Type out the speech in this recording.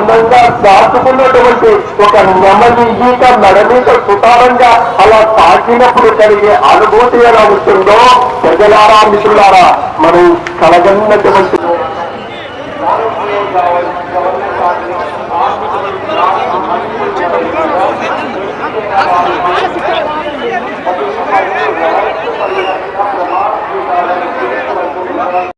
అందంగా దాచుకున్నటువంటి ఒక నెమలి ఈత నడమీద సుతారంగా అలా తాకినప్పుడు కలిగే అనుభూతి ఎలా ఉంటుందో ప్రజలారా మిత్రులారా మనం కలగన్నటువంటి